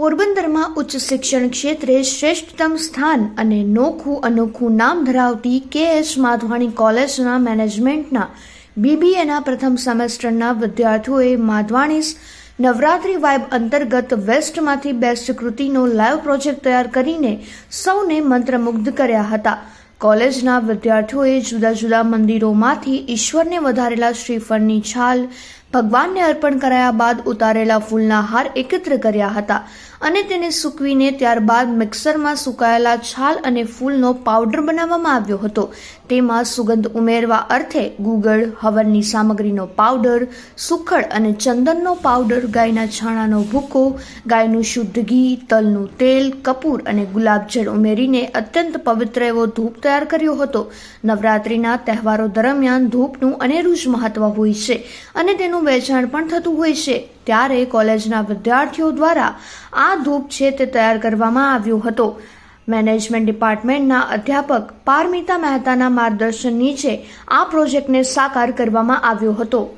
પોરબંદરમાં ઉચ્ચ શિક્ષણ ક્ષેત્રે શ્રેષ્ઠતમ સ્થાન અને નોખું અનોખું નામ ધરાવતી કે. એસ. માધવાણી કોલેજના મેનેજમેન્ટના બીબીએના પ્રથમ સેમેસ્ટરના વિદ્યાર્થીઓએ માધવાણીસ નવરાત્રી વાઇબ અંતર્ગત વેસ્ટમાંથી બેસ્ટ કૃતિનો લાઈવ પ્રોજેક્ટ તૈયાર કરીને સૌને મંત્રમુગ્ધ કર્યા હતા. કોલેજના વિદ્યાર્થીઓએ જુદા જુદા મંદિરોમાંથી ઈશ્વરને વધારેલા શ્રીફળની છાલ ભગવાનને અર્પણ કરાયા બાદ ઉતારેલા ફૂલના હાર એકત્ર કર્યા હતા અને તેને સૂકવીને ત્યારબાદ મિક્સરમાં સુકાયેલા છાલ અને ફૂલનો પાવડર બનાવવામાં આવ્યો હતો. તેમાં સુગંધ ઉમેરવા અર્થે ગુગળ, હવનની સામગ્રીનો પાવડર, સુખડ અને ચંદનનો પાવડર, ગાયના છાણાનો ભૂકો, ગાયનું શુદ્ધ ઘી, તલનું તેલ, કપૂર અને ગુલાબજળ ઉમેરીને અત્યંત પવિત્ર એવો ધૂપ તૈયાર કર્યો હતો. નવરાત્રિના તહેવારો દરમિયાન ધૂપનું અનેરું જ મહત્વ હોય છે અને તેનું વેચાણ પણ થતું હોય છે. ત્યારે કોલેજના વિદ્યાર્થીઓ દ્વારા આ ધૂપ છે તે તૈયાર કરવામાં આવ્યો હતો. મેનેજમેન્ટ ડિપાર્ટમેન્ટના અધ્યાપક પારમિતા મહેતાના માર્ગદર્શન નીચે આ પ્રોજેક્ટને સાકાર કરવામાં આવ્યો હતો.